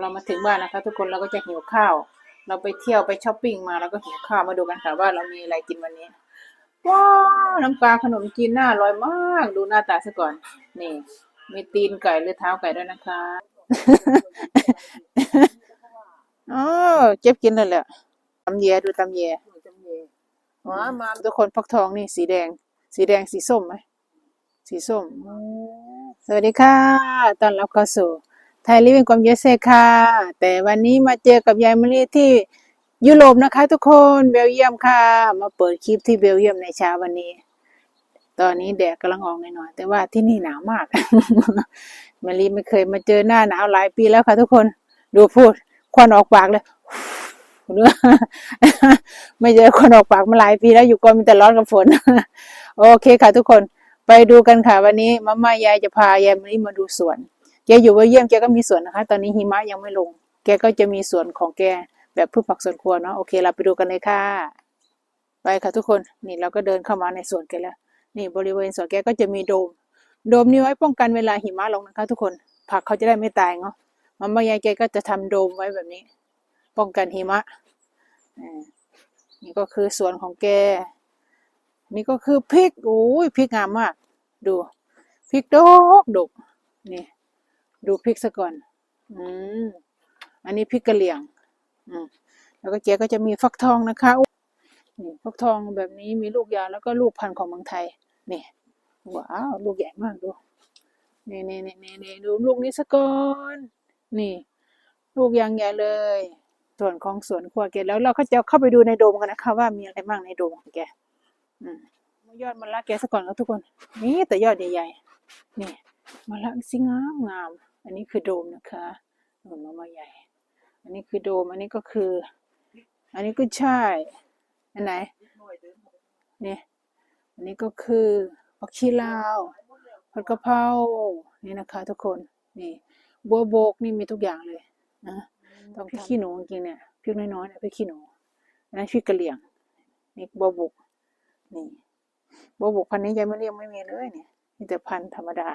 เรามาถึงบ้านนะคะทุกคนเราก็จะหิวข้าว เราไปเที่ยวไปช้อปปิ้งมาแล้วก็หิวข้าวมาดูกันค่ะว่าเรามีอะไรกินวันนี้ว้าวน้ำปลาขนมจีนน่าอร่อยมาก ดูหน้าตาซะก่อน นี่ มีตีนไก่หรือเท้าไก่ด้วยนะคะอ๋อเจ็บกินเลยแหละตำแยดูตำแยหมามาทุกคนฟักทองนี่สีแดง สีแดงสีส้มไหมสีส้ม สวัสดีค่ะตอนรับเข้าสู่ ไทยลิวิ่งความเยสเซค่ะ แต่วันนี้มาเจอกับยายมะลิที่ยุโรปนะคะ ทุกคนเบลเยียมค่ะ มาเปิดคลิปที่เบลเยียมในเช้าวันนี้ ตอนนี้แดดกำลังออกหน่อยๆแต่ว่าที่นี่หนาวมากมะลิไม่เคยมาเจอหน้าหนาวหลายปีแล้วค่ะ ทุกคนดูพูดควันออกปากเลยไม่เจอคนออกปากมาหลายปีแล้วอยู่ก่อนมีแต่ร้อนกับฝน โอเคค่ะ ทุกคนไปดูกันค่ะ วันนี้มาม่ายายจะพายายมานี่มาดูสวน แกอยู่เบลเยี่ยมแกก็มีสวนนะคะ ตอนนี้หิมะยังไม่ลง แกก็จะมีสวนของแกแบบพืชผักสวนครัวเนาะโอเคเราไปดูกันเลยค่ะ ไปค่ะทุกคนนี่เราก็เดินเข้ามาในสวนแกแล้ว นี่บริเวณสวนแกก็จะมีโดม โดมนี้ไว้ป้องกันเวลาหิมะลงนะคะ ทุกคนผักเขาจะได้ไม่ตายเนาะมาม่ายายแกก็จะทำโดมไว้แบบนี้ ป้องกันหิมะนี่ก็คือสวนของแก นี่ก็คือพริกโอ้ยพริกงามมาก ดูพริกดกดกนี่ ดูพริกซะก่อน อืม อันนี้พริกกะเหรี่ยง อืม แล้วก็แกก็จะมีฟักทองนะคะนี่ฟักทองแบบนี้มีลูกยาวแล้วก็ลูกพันธุ์ของเมืองไทย นี่ ว้าว ลูกใหญ่มากดู นี่นี่นี่นี่นี่ดูลูกนี้ซะก่อน นี่ ลูกยางใหญ่เลย ส่วนของสวนครัวแกแล้วเราก็จะเข้าไปดูในโดมกันนะคะ ว่ามีอะไรบ้างในโดมของแก อืมยอดมะละแกซะก่อนครับทุกคน นี่แต่ยอดใหญ่ๆ นี่มะละสิงามงาม อันนี้คือโดมนะคะโดมมะม่าใหญ่ อันนี้คือโดม อันนี้ก็คือ อันนี้ก็ใช่อันไหนนี่อันนี้ก็คือผักชีลาวผัดกะเพรานี่นะคะทุกคนนี่บัวโบกนี่มีทุกอย่างเลยนะต้องพริกขี้หนูจริงเนี่ยพริกน้อยๆเนี่ยพริกขี้หนูอันนั้นพริกกะเหรี่ยงนี่บัวบกนี่บัวบกพันนี้ยายไม่เรียกไม่มีเลยเนี่ยมีแต่พันธรรมดา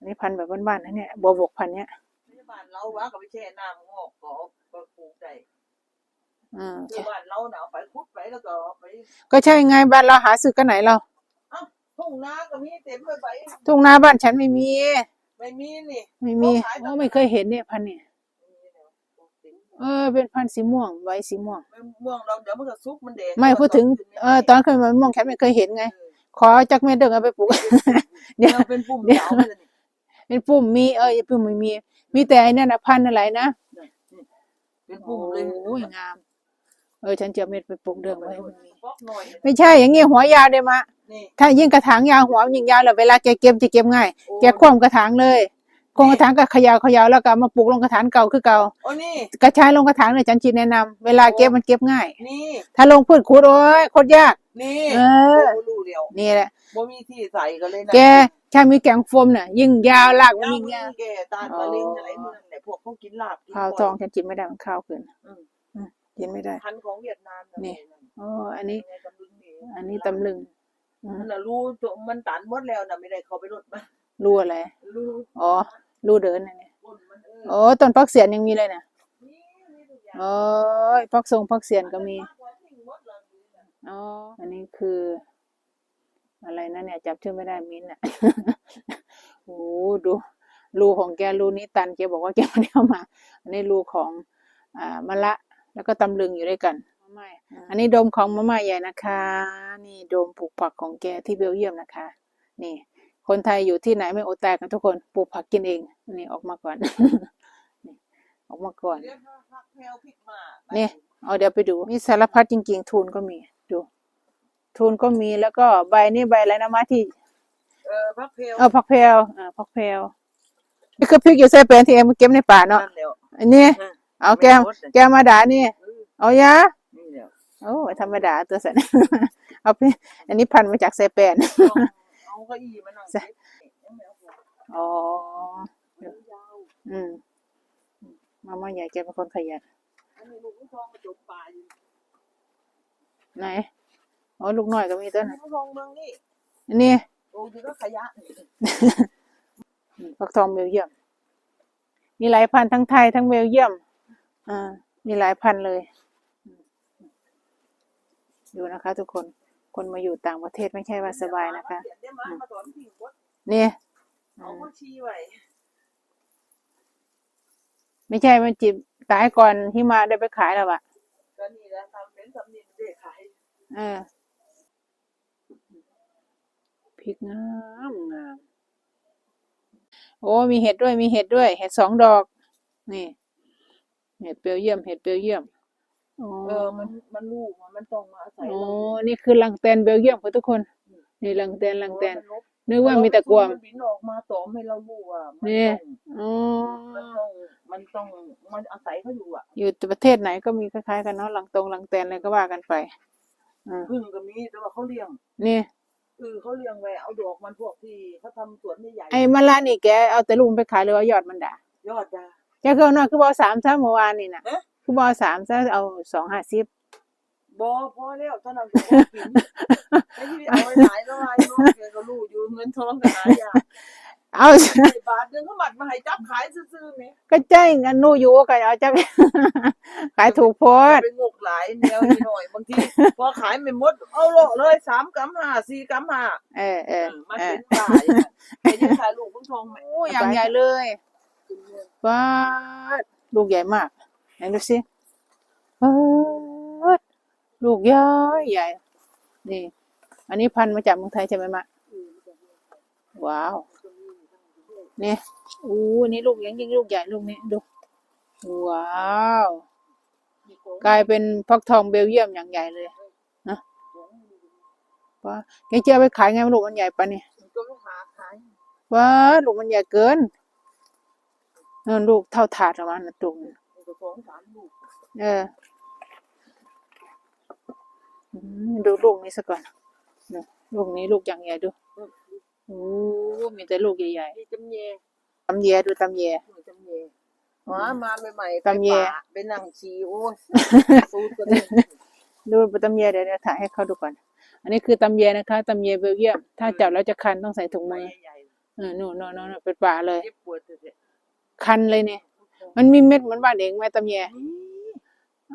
อันนี้พันธุ์แบบบ้านๆนะเนี่ยบัวบกพันธุ์เนี้ยที่บ้านเราว่าก็ไปแช่น้ำงอกก็ก็ปลูกได้อืมที่บ้านเราเนาะไปขุดไปแล้วก็ไปก็ใช่ไงบ้านเราหาซื้อกันไหนเราทุ่งนาก็มีเต็มไปไปทุ่งนาบ้านฉันไม่มี ไม่มีนี่ไม่มีโอ้ไม่เคยเห็นเนี่ยพันธุ์เนี่ยเออเป็นพันธุ์สีม่วงไว้สีม่วงม่วงเราเดี๋ยวมันก็ซุกมันแดงไม่พูดถึงเออตอนเคยมันม่วงฉันไม่เคยเห็นไง ขอจากเม็ดเดิมเอาไปปลูกเดี๋ยวเป็นปุ่มยาวเลย เป็นปุ่มมีเออปุ่มไม่มี มีแต่ไอ้นั่นนะพันธุ์อะไรนะเป็นปุ่มเลยโอ้ยงาม เออฉันจะเอาเม็ดไปปลูกเดืองไว้ให้มันมีฟอกหน่อยไม่ใช่อย่างงี้หัวยาวได้มานี่ถ้ายิ่งกระถางยาวหัวมันยิ่งยาวแล้วเวลาแกเก็บจะเก็บง่าย แกคว่ำกระถางเลย คว่ำกระถางก็เขยาวขยาวแล้วก็เอามาปลูกลงกระถางเก่าคือเก่าโอ้นี่ กระชายลงกระถางเลยฉันจีแนะนำเวลาเก็บมันเก็บง่าย นี่ ถ้าลงพืชขุดโอ้ยโคตรยาก นี่เออรู้เดียวนี่แหละ บ่มีที่ใส่กันเลยนะแกถ้ามีแกงโฟมน่ะยิ่งยาวลากมันยาวยิ่งมียาวแก่ตาลมะเร็งอะไรพวกนั้นแหละพวกเขากินลาบกินข้าวทองฉันกินไม่ได้มันข้าวเกินอืมอืมกินไม่ได้ พันธุ์ของเวียดนามะนี่ อ๋ออันนี้ยังไงก็บึงนี่อันนี้ตำลึงอืมมันน่ะรู้ตัวมันตันหมดแล้วนะไม่ได้เขาไปรดมารูอะไรรู้อ๋อ รูเดินน่ะเนี่ยโอ้ต้นพักเสียนยังมีเลยนะนี่ยโอ้ยพักทรงพักเสียนก็มีอ๋ออันนี้คือ อะไรนะเนี่ยจับชื่อไม่ได้มิ้นท์อะโอ้ดูรูของแกรูนี้ตันแกบอกว่าแกไม่ได้เอามาอันนี้รูของอ่ามะละ แล้วก็ตำลึงอยู่ด้วยกันมะม่าอันนี้โดมของมะม่าใหญ่นะคะ นี่โดมปลูกผักของแกที่เบลเยียมนะคะ นี่ คนไทยอยู่ที่ไหนไม่อดตายกันทุกคนปลูกผักกินเองนี่ออกมาก่อนนี่ออกมาก่อนเดี๋ยวถ้าพักแพลวพริกมานี่เอาเดี๋ยวไปดู มีสารพัดจริง ๆ ทูนก็มีดู ทูนก็มีแล้วก็ใบนี่ใบอะไรนะมาที่เออพักแพลวเออผักแพรวอ่าผักแพรวนี่คือพริกอยู่ใส่เป็นที่เอ็มเก็บในป่าเนาะนั่นแล้วอันนี้อืมเอาแกมแกมมาด่านี่เออเอายะนี่แล้วโอ้ยธรรมดาตัวสันเอาไปอันนี้พันธุ์มาจากไซแปน เอาเอาเก้าอี้มานั่งใส่อ๋อยาวอืมมาม่าใหญ่แกเป็นคนขยันอันนี้ลูกผู้ทองมาจมป่าอยู่ไหน อ๋อ ลูกน้อยก็มีต้นลูกผู้ทองเมืองนี่อันนี้โอ้ยก็ขยะนี่อืมฟักทองเบลเยียม มีหลายพันธุ์ทั้งไทยทั้งเบลเยียม อ่า มีหลายพันธุ์เลย ดูนะคะ ทุกคน คนมาอยู่ต่างประเทศไม่ใช่ว่าสบายนะคะเขียได้ มามาสอนพี่กดนี่เอามาชี้ไว้ไม่ใช่มันจิบตายก่อนที่มาได้ไปขายแล้วอะก็นี่แหละทำเป็นสำนีเด็กขายเออพริกงามงามโอ้มีเห็ดด้วยมีเห็ดด้วย เห็ดสองดอก นี่ เห็ดเปรียวเยี่ยม เห็ดเปรียวเยี่ยมโอ้เออ มันมันลูกมันต้องมาอาศัยโอ้เรานี่คือลังแตนเบลเยียมค่ะทุกคน นี่ลังแตนลังแตนเออนึกว่ามีแต่กวางมันบินออกมาตอมให้เรารู้ว่ามันนี่ต้องอ๋อมันต้องมันต้องมันอาศัยเขาอยู่อะ อยู่ประเทศไหนก็มีคล้ายๆกันเนาะลังตรงลังแตนอะไรก็ว่ากันไปอ่าพึ่งก็มีแต่ว่าเขาเลี้ยงนี่เออเขาเลี้ยงไว้เอาดอกมันพวกที่เขาทำสวนใหญ่ๆไอ้มะละนี่แกเอาแต่ลูกมันไปขายหรือว่ายอดมันด่ายอดจ้าแกคือเอาน้อยคือบอสามซะเมื่อวานนี่นะเอ๊ะคือบอสามซะเอาสองห้าสิบ บอพอแล้วเท่านั้นก็พอกินไอ้ที่เอาไว้หลายร้อยเนาะแกก็รู้อยู่เงินทองกันหลายอย่างเอาไอ้บาทหนึงเขาหมัดมาให้จับขายซื่อๆนี่ก็ใจเงินนู่อยู่ก็เอาจะขายถูกโพดไปงกหลายแนวนี้หน่อยบางทีพอขายไม่หมดเอาโลาะเลยสามกำห้าสี่กำห้าเออเออมาเอเป็อนบ่ายไอ้ยังขายลูกพึ่งทองไหมโอ้อย่างใหญ่เลยว้าดลูกใหญ่มากไหนดูสิเปิด ลูกใหญ่ใหญ่ นี่ อันนี้พันมาจากเมืองไทยใช่ไหมมะ ว้าว นี่อู้นี่ลูกยังยิ่งลูกใหญ่ลูกนี้ดู ว้าว กลายเป็นฟักทองเบลเยียมอย่างใหญ่เลยนะว้าแกจะเอาไปขายไงลูกมันใหญ่ปะเนี่ยว้าลูกมันใหญ่เกินนั่นลูกเท่าถาดประมาณนั้นตุงมันก็สองสามลูกเออ อืมดูลูกนี้ซะก่อนนี่ลูกนี้ลูกอย่างใหญ่ดูโอ้มีแต่ลูกใหญ่นี่จำเยๆตำแยดูตำแยนี่จำเยหามาใหม่ๆตำเยไปป่าไปนั่งชีโอ้ยสูตรก็ได้ดูตำแยเดี๋ยวเดี๋ยวถ่ายให้เขาดูก่อน อันนี้คือตำแยนะคะตำแยเบลเยียม ถ้าจับแล้วจะคันต้องใส่ถุงใบมือใหญ่เออนู่นนู่นนู่นเป็นป่าเลย ๆเจ็บปวดเสียคันเลยเนี่ย มันมีเม็ดเหมือนบ้านเองไหมตำแยนี่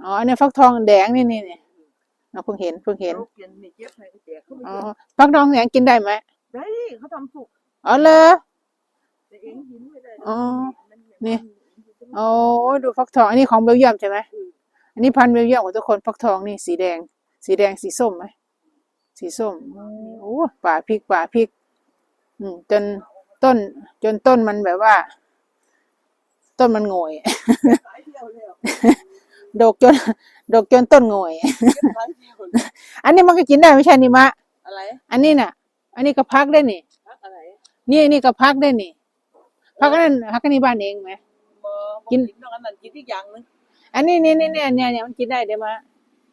อ๋ออันนี้ฟักทองแดงนี่นี่นี่ เราเพิ่งเห็นเพิ่งเห็นลูกกินนี่เจ็บไหนก็แจกเขาไม่อ๋อเจ็บฟักทองแดงกินได้ไหมได้เขาทำสุกอ๋อเลย แต่เองกินไม่ได้อ๋อมันนี่ โอ้ยดูฟักทองอันนี้ของเบลเยียมใช่ไหมอันนี้พันธุ์เบลเยียมของทุกคนฟักทองนี่สีแดง สีแดงสีส้มไหมสีส้มโอ้ป่าพริกป่าพริก อืมจนต้น จนต้นมันแบบว่า ต้นมันโงอยขายเดียวแล้ว ดกจน ดกจนต้นโงอยเก็บขายเดียวเลยอันนี้มันก็กินได้ไม่ใช่นี่มะ อะไรอันนี้น่ะ อันนี้ก็พักได้นี่ พักอะไรนี่นี่ก็พักได้นี่ พักอันนั้นพักอันนี้บ้านเองไหมเบอร์กิกิน นนอกอันนั้นกินอีกอย่างหนึงอันนี้นี่นี่เนี่ยเนี่ยเนี่ยมันกินได้เดี๋ยวมา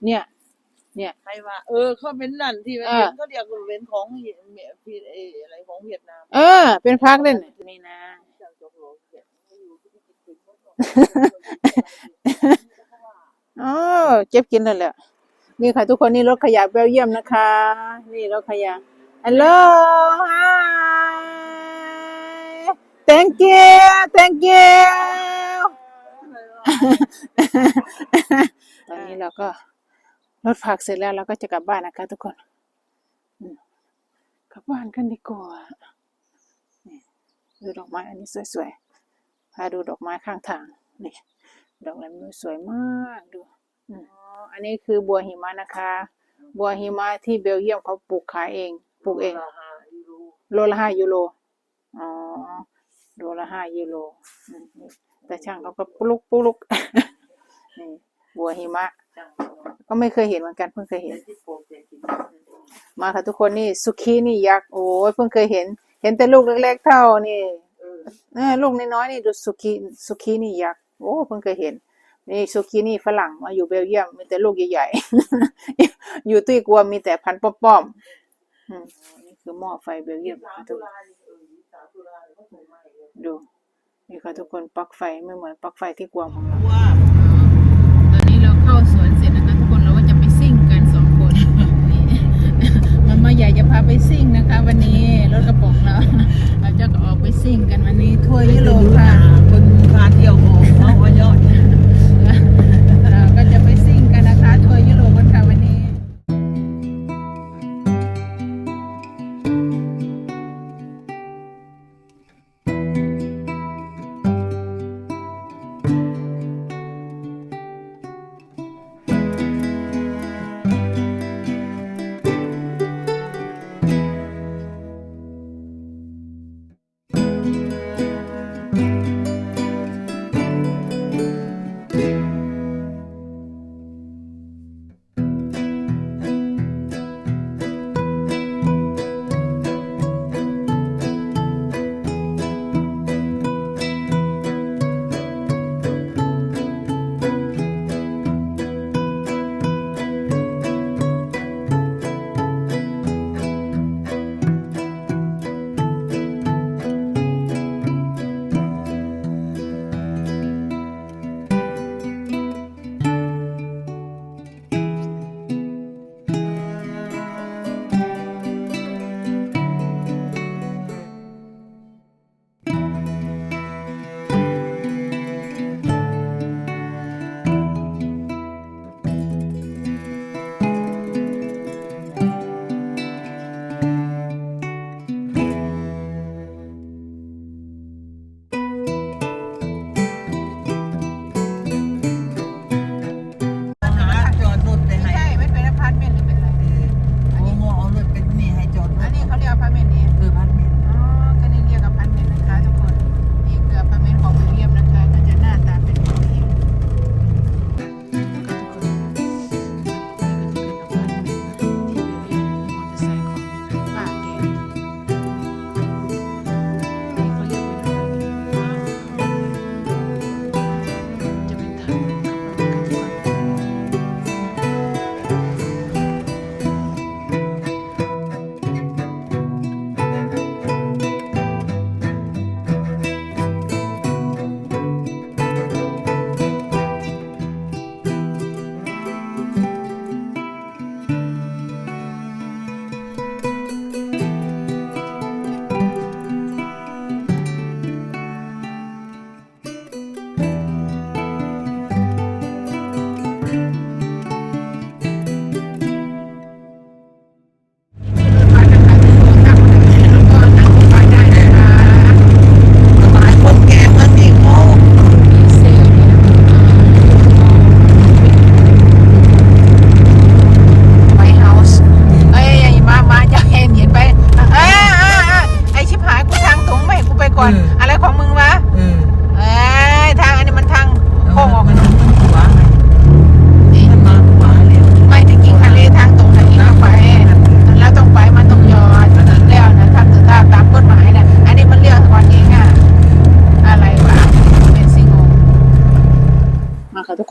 เนี่ย เนี่ย ใครว่า เออเขาเป็นนั่นที่มันอ่า เป็นเขาเรียกว่าเป็นของเมียเมียพี่เอออะไรของเวียดนามเออ เป็นพักได้นี่นี่นะจังจงโลเวียดไม่อยู่ที่กินถึงหมดหรอก อ๋อเจ็บกินเลยแหละ นี่ค่ะทุกคนนี่รถขยะเบลเยียมนะคะ นี่รถขยะ Hello hi thank you thank you ตอนนี้เราก็รถผักเสร็จแล้วเราก็จะกลับบ้านนะคะ ทุกคนกลับบ้านกันดีกว่าดูดอกไม้อันนี้สวยๆพาดูดอกไม้ข้างทางนี่ ดอกอะไรไม่รู้สวยมากดูอืมอ๋ออันนี้คือบัวหิมะนะคะ บัวหิมะที่เบลเยียมเขาปลูกขายเองปลูกเองโลละห้ายูโรอ๋อโลละห้ายูโรอืมนี่แต่ช่างเขาก็ปลุกปลุกนี่บัวหิมะ ก็ไม่เคยเห็นเหมือนกันเพิ่งเคยเห็น มาค่ะทุกคนนี่สุกี้นี่ยักษ์โอ้ยเพิ่งเคยเห็น เห็นแต่ลูกเล็กๆเท่านี่เออลูกน้อยๆนี่ดูสุกี้สุกี้นี่ยักษ์ โอ้เพิ่งเคยเห็นนี่สุกี้นี่ฝรั่งมาอยู่เบลเยียมมีแต่ลูกใหญ่ๆ อยู่ตุ้ยกลัวมีแต่พันธุ์ป้อมๆอืมนี่คือหม้อไฟเบลเยียมนะคะทุกคนดูนี่ค่ะทุกคนปลั๊กไฟไม่เหมือนปลั๊กไฟที่กวางของเราตอนนี้เราเข้าสวนเสร็จนะคะทุกคนเราก็จะไปซิ่งกันสองคนนี่มามาใหญ่จะพาไปซิ่งนะคะ วันนี้รถกระป๋องเราเราจะออกไปซิ่งกันวันนี้ทั่วยุโรปค่ะคนพาเที่ยว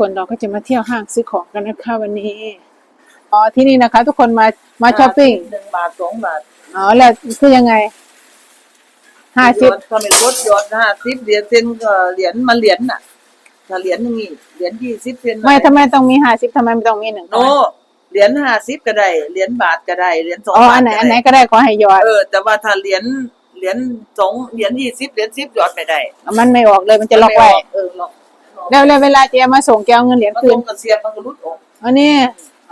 ค่ะทุกคนเราก็จะมาเที่ยวห้างซื้อของกันนะคะวันนี้ อ๋อที่นี่นะคะ ทุกคนมามาช้อปปิ้งหนึ่งบาทสองบาทอ๋อแล้วคือยังไงห้าสิบถ้าไม่ลดยอดห้าสิบเหรียญเซนก็เหรียญมาเหรียญน่ะถ้าเหรียญหนึงนี่เหรียญยี่สิบเซนไม่ทำไมต้องมีห้าสิบทำไมไม่ต้องมีหนึ่งโนเหรียญห้าสิบก็ได้เหรียญบาทก็ได้เหรียญสองอ๋อบาทอันไหนก็อันไหนด้ก็ได้ขอให้ยอดเออแต่ว่าถ้าเหรียญเหรียญสองเหรียญยี่สิบเหรียญสิบยอดไม่ได้ มันไม่ออกเลยมันจะล็อกไว้เออล็อก แล้วแล้วเวลาเจะมาส่งแกเอาเงินเหรียญมันคืลนงกับเสียบมันก็รุดออกอันนี้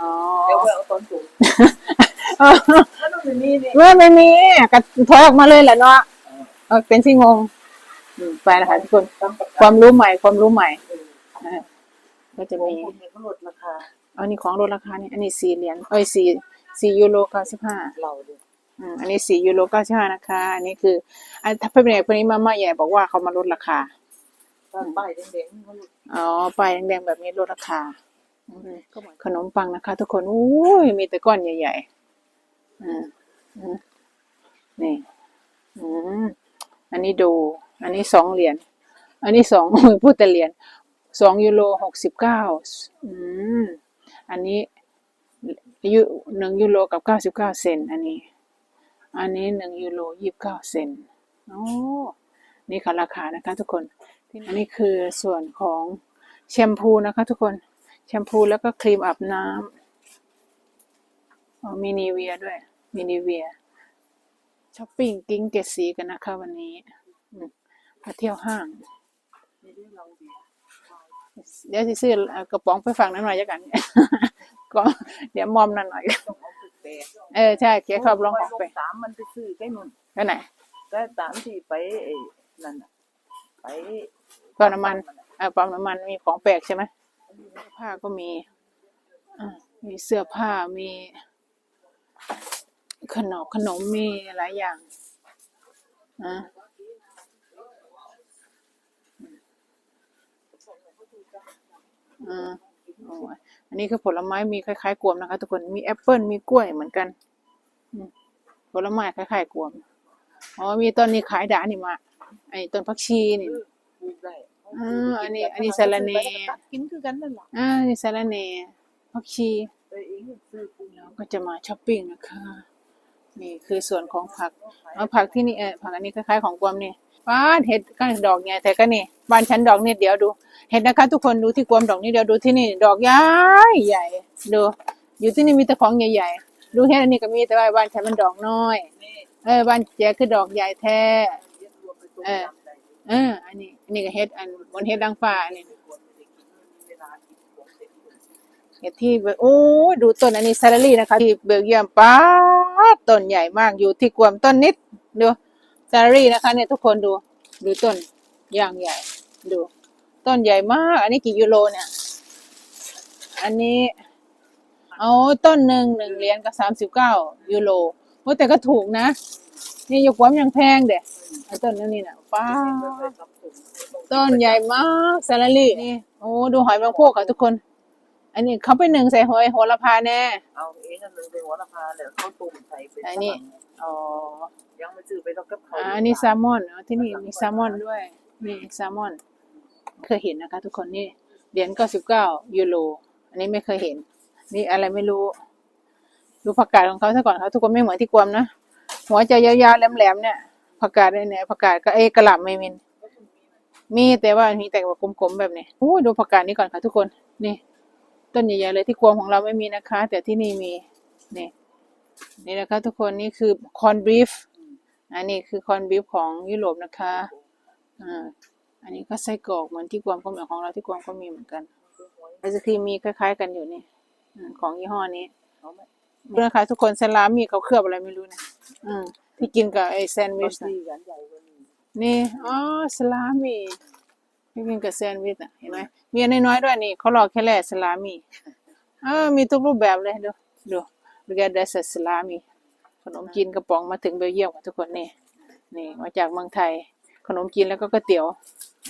อ๋อเดี๋ยวเอาตอนสูงมันต้องเป็นนี่นี่ไม่ไม่มีกระถอยออกมาเลยแหละเนาะเออเป็นสิงงอืมไปนะคะทุกคนตามประคกัวานมรู้ใหม่ความรู้ใหม่เอออ่าก็จะมีมีเขาลดราคาอันนี้ของลดราคานี่อันนี้สี่เหรียญเอ้ยสี่สี่ยูโรเก้าสิบห้าเราดิอืมอันนี้สี่ยูโรเก้าสิบห้านะคะ อันนี้คืออันถ้าเป็นเด็กคนนี้มาม่าใหญ่บอกว่าเขามาลดราคา ตอนป้ายแดงๆเขาลดอ๋อป้ายแดงๆแบบนี้ลดราคาอืมขนมปังนะคะ ทุกคนอุ้ยมีแต่ก้อนใหญ่ๆอืมอืมนี่อืมอันนี้ดู อันนี้สองเหรียญอันนี้สองพูดแต่เหรียญสองยูโรหกสิบเก้าอืมอันนี้ยูหนึ่งยูโรกับเก้าสิบเก้าเซนต์อันนี้ อันนี้หนึ่งยูโรยี่สิบเก้าเซนต์โอ้นี่ค่ะราคานะคะทุกคน อันนี้คือส่วนของแชมพูนะคะทุกคนแชมพูแล้วก็ครีมอาบน้ำอ๋อมีนีเวียด้วยมีนีเวียช้อปปิ้งกิ้งเกดสีกันนะคะวันนี้อืมมาเที่ยวห้างนี่ด้วยเราดิเดี๋ยวสิซื้อเอ่อกระป๋องไปฝากนั่นหน่อยจะกันก็เดี๋ยวมอมนั่นหน่อยต้องเอาไปแปะเออใช่เก๋ชอบลองของไปสามมันไปซื้อใกล้นุ่นก็ไหนใกล้สามที่ไปไอ้นั่นน่ะ ไปก็น้ำมันเออปั๊มน้ำมันมีของแปลกใช่ไหมเสื้อผ้าก็มีอ่ามีเสื้อผ้ามี ขนมขนมมีหลายอย่างอะอ่าโอ้ยอันนี้คือผลไม้มีคล้ายๆกวมนะคะ ทุกคนมีแอปเปิลมีกล้วยเหมือนกันอืมผลไม้คล้ายๆกวมอ๋อมีต้นนี้ขายด่านี่มา ไอ้ต้นผักชีนี่ ปลูกได้อ่าอันนี้อันนี้สะระแหน่ ตัดกินคือกันนั่นแหละอ่านี่สาระแหน่ผักชี ไปเองซื้อปลูกเราก็จะมาช้อปปิ้งนะคะ นี่คือส่วนของผักเอาผักที่นี่เออผักอันนี้คล้ายๆของกวมนี่บ้านเห็ดก็ดอกใหญ่แต่ก็นี่บ้านฉันดอกนิดเดียวดู เห็ดนะคะ ทุกคนดูที่กวมดอกนิดเดียวดูที่นี่ ดอกใหญ่ใหญ่ดูอยู่ที่นี่มีแต่ของใหญ่ๆดูเห็ดอันนี้ก็มีแต่ว่าบ้านฉันมันดอกน้อย นี่เออบ้านแกคือดอกใหญ่แท้ เรียกรวมไปตรงเออยำได้เออ อันนี้ อันนี้ก็เห็ด อันบนเห็ดดังฟ้าอันนี้ควรไม่ได้กินเวลากินของเสร็จเห็ดที่เบลโอ้ยดูต้นอันนี้ซาลารี่นะคะ ที่เบลเยียมป้าดต้นใหญ่มากอยู่ที่กวมต้นนิดดูซาลารี่นะคะ เนี่ยทุกคนดู ดูต้นอย่างใหญ่ ดู ต้นใหญ่มาก อันนี้กี่ยูโรเนี่ย อันนี้เอาต้นหนึ่งหนึ่งเหรียญกับสามสิบเก้ายูโรโอ้แต่ก็ถูกนะ นี่อยู่กวมยังแพงเด็ดไอ้ ต้นนั้นนี่นะป้าต้นใหญ่มากซาลารี่นี่โอ้ดูหอยแมงภู่ค่ะทุกคน อันนี้เขาไปหนึ่งใส่หอยโหระพาแน่เอาเองอันหนึงเป็นหัวละพาเดี๋ยเขาตุ่มใส่เป็นอันนี้อ๋อยังไม่ซื้อไปแล้วกับเขาอ่าอันนี้แซลมอนที่นี่มีแซลมอนด้วยนี่แซลมอน เคยเห็นนะคะ ทุกคนนี่เหรียญเก้าสิบเก้ายูโรอันนี้ไม่เคยเห็น นี่อะไรไม่รู้ ดูผักกาดของเขาซะก่อนครับทุกคนไม่เหมือนที่กวมนะหัวจะยาวๆแหลมๆเนี่ย ผักกาดเนี่ยผักกาดก็เอยกระหล่ำไม่มีมีแต่ว่ามีแต่แบบกลมๆแบบนี้โอ้ยดูผักกาดนี้ก่อนค่ะทุกคนนี่ ต้นใหญ่ๆเลยที่กวมของเราไม่มีนะคะ แต่ที่นี่มีนี่นี่นะคะทุกคนนี่คือคอนบีฟอันนี้คือคอนบีฟของยุโรปนะคะอ่าอันนี้ก็ไส้กรอกเหมือนที่กวมก็เหมือนของเราที่กวมก็มีเหมือนกันไอศครีมมีคล้ายๆ กันอยู่นี่อืมของยี่ห้อนี้เอาไหมนี่นะคะทุกคนสลามีเขาเคลือบอะไรไม่รู้นะอืม ที่กินกับไอแซนด์มัวินชนะดีกันใหญ่กว่านี้นี่ อ๋อ สลามีที่กินกับแซนด์วิชอะ เห็นไหมมีอันน้อยๆด้วยนี่ เขาหลอกแค่แหล่สลามีเออมีทุกรูปแบบเลย ดูดูดูแกได้สลามี ขนมจีนกระป๋องมาถึงเบลเยียมค่ะทุกคนนี่ นี่ มาจากเมืองไทย ขนมจีนแล้วก็ก๋วยเตี๋ยว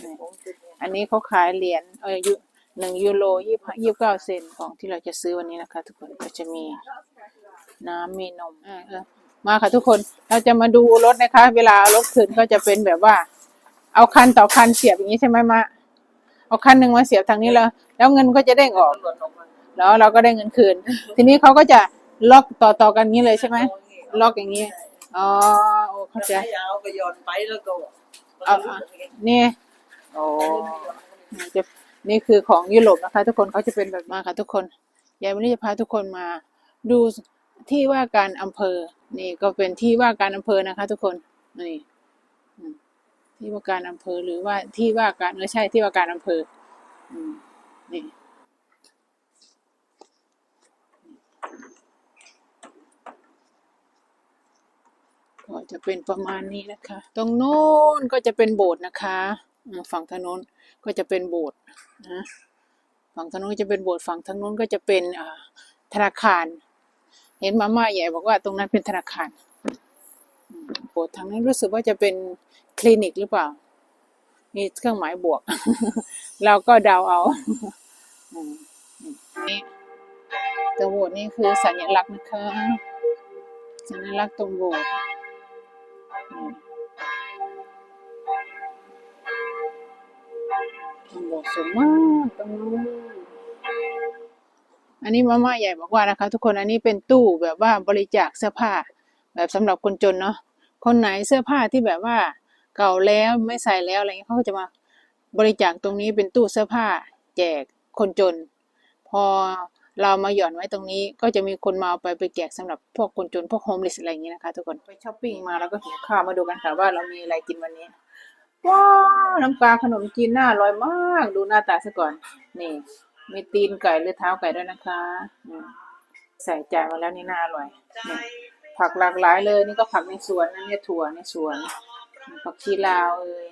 นี่ผมจะเนี่ยอันนี้เขาขายเหรียญเออยูหนึ่งยูโรยี่ยี่สิบเก้าเซนของที่เราจะซื้อวันนี้นะคะ ทุกคนก็จะมีน้ำมีนมเออเออ มาค่ะทุกคนเราจะมาดูรถนะคะ เวลาเอารถคืนก็จะเป็นแบบว่า เอาคันต่อคันเสียบอย่างนี้ใช่ไหมมะเอาคันหนึ่งมาเสียบทางนี้แล้ว แล้วเงินก็จะเด้งออกมันหล่นออกมาแล้วเราก็ได้เงินคืน ทีนี้เขาก็จะล็อกต่อต่อๆกันนี้เลยใช่ไหมล็อกอย่างนี้อ๋อโอ้เข้าใจถ้ายาวก็หย่อนไปแล้วก็เอาอะนี่โอ้นี่จะนี่คือของยุโรปนะคะ ทุกคนเขาจะเป็นแบบมาค่ะทุกคนยายวันนี้จะพาทุกคนมาดู ที่ว่าการอำเภอ นี่ก็เป็นที่ว่าการอำเภอนะคะ ทุกคนนี่ที่ว่าการอำเภอหรือว่าที่ว่าการเออใช่ที่ว่าการอำเภออืมนี่ก็จะเป็นประมาณนี้นะคะ ตรงโน้นก็จะเป็นโบสถ์นะคะฝั่งทางโน้นก็จะเป็นโบสถ์นะฝั่งทางโน้นก็จะเป็นโบสถ์ฝั่งทางโน้นก็จะเป็นธนาคาร เห็นมาม่าใหญ่บอกว่าตรงนั้นเป็นธนาคารโบสถ์ทางนั้นรู้สึกว่าจะเป็นคลินิกหรือเปล่า มีเครื่องหมายบวก เราก็เดาเอานี่ตัวโบสถ์นี่คือสัญลักษณ์นะคะ สัญลักษณ์ตรงโบสถ์ตรงโบสถ์สูงมากตรงนู้น อันนี้มาม่าใหญ่บอกว่านะคะ ทุกคนอันนี้เป็นตู้แบบว่าบริจาคเสื้อผ้า แบบสำหรับคนจนเนาะคนไหนเสื้อผ้าที่แบบว่าเก่าแล้วไม่ใส่แล้วอะไรเงี้ยเขาก็จะมาบริจาคตรงนี้เป็นตู้เสื้อผ้า แจกคนจน พอเรามาหย่อนไว้ตรงนี้ก็จะมีคนมาเอาไปไปแจกสำหรับพวกคนจนพวกโฮมเลสอะไรอย่างนี้นะคะ ทุกคนไปช้อปปิ้งมาแล้วก็หิวข้าวมาดูกันค่ะว่าเรามีอะไรกินวันนี้ว้าวน้ำปลาขนมจีนน่าอร่อยมาก ดูหน้าตาซะก่อนนี่ มีตีนไก่หรือเท้าไก่ด้วยนะคะใส่จานมาแล้วนี่น่าอร่อย ผักหลากหลายเลย นี่ก็ผักในสวนนะเนี่ยถั่วในสวนผักชีลาวเอ่ย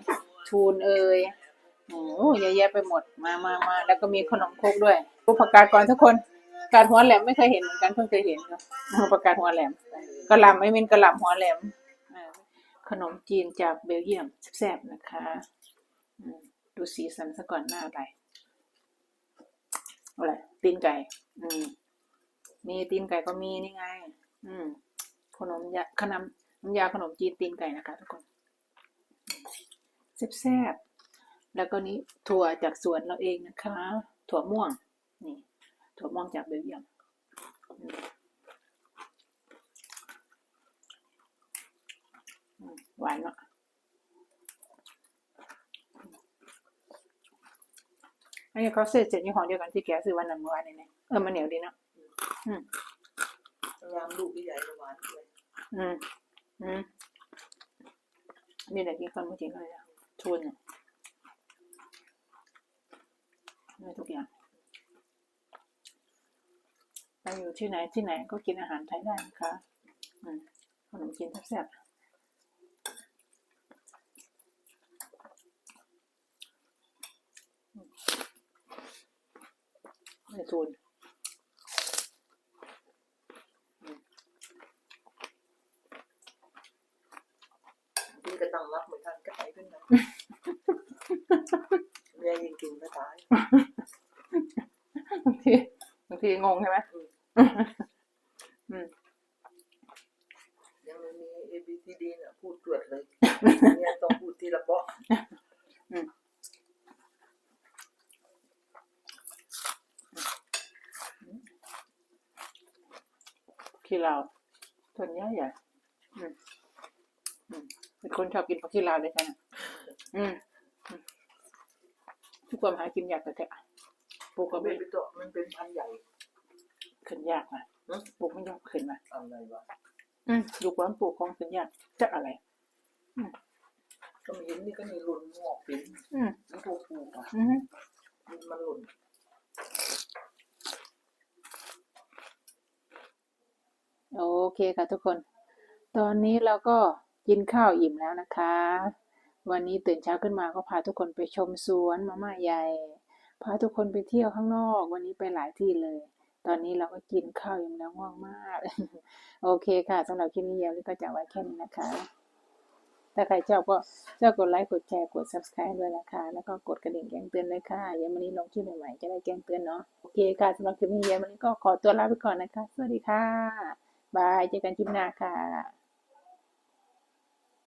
ทูนเอ่ยโอ้เยอะแยะไปหมดมามามาแล้วก็มีขนมครกด้วยดูผักกาดก่อนทุกคนกาดหัวแหลมไม่เคยเห็นเหมือนกันเพิ่งเคยเห็นเนอะผักกาดหัวแหลมกระหล่ำไม่เป็นกระหล่ำหัวแหลมขนมจีนจากเบลเยียมแซ่บๆนะคะ ดูสีสันซะก่อนหน้าอะไร อะไรตีนไก่ อืม มีตีนไก่ก็มีนี่ไง อืม ขนมยาขนมน้ำยาขนมจีนตีนไก่นะคะทุกคนแซ่บๆแล้วก็นี้ถั่วจากสวนเราเองนะคะ ถั่วม่วง นี่ ถั่วม่วงจากเบลเยียมอืมอืมหวานเนาะ อันนี้เขาเสร็จเสร็จยี่ห้อเดียวกันที่แกซื้อวันนั้นเมื่อวานนี่เนี่ยเออมันเหนียวดีเนาะอืมยามลูกใหญ่ประมาณด้วยอืมอืมนี่แหละที่คนเมื่อกี้เลยอะทุนอะมีทุกอย่างไปอยู่ที่ไหนที่ไหนก็กินอาหารไทยได้นะคะอืมขนมจีนแซ่บๆ ไม่ทุนพี่ก็ต้องรับเหมือนกันก็ไปขึ้นนะแม่ยังกินก็ตายบางทีบางทีงงใช่ไหมอืม ยังไม่มี A B C D เนี่ยพูดเกลือดเลยเนี่ยต้องพูดทีละเปาะ ขี้ลาวส่วนใหญ่ใหญ่อืมอืมเป็น คนชอบกินผักขี้ลาวเลยค่ะอืมอืมทุกความหากินยากแต่แท้ปลูกก็ก็ไม่เป็นไปตัวมันเป็นพันธุ์ใหญ่ขึ้นยากนะปลูกไม่ยากขึ้นมาอะไรวะอืมดูความปลูกของขึ้นยากจะอะไรก็มีนี่ก็มีหล่นงอกเป็นอืมมันถูกปลูกอะอืมมันมันหล่นโอเคค่ะทุกคน ตอนนี้เราก็ กินข้าวอิ่มแล้วนะคะ วันนี้ตื่นเช้าขึ้นมาก็พาทุกคนไปชมสวนมาม่าใหญ่ พาทุกคนไปเที่ยวข้างนอก วันนี้ไปหลายที่เลย ตอนนี้เราก็กินข้าวอิ่มแล้วง่วงมาก โอเคค่ะสำหรับคลิปนี้เยลลี่ก็จะไว้แค่นี้นะคะ ถ้าใครชอบก็ช่วยกดไลค์กดแชร์กด subscribe ด้วยนะคะ แล้วก็กดกระดิ่งแจ้งเตือนเลยค่ะเยววันนี้ลงคลิปใหม่ๆจะได้แจ้งเตือนเนาะโอเคค่ะสำหรับคลิปนี้เยลลี่ก็ขอตัวลาไปก่อนนะคะ สวัสดีค่ะบายเจอกันคลิปหน้าค่ะ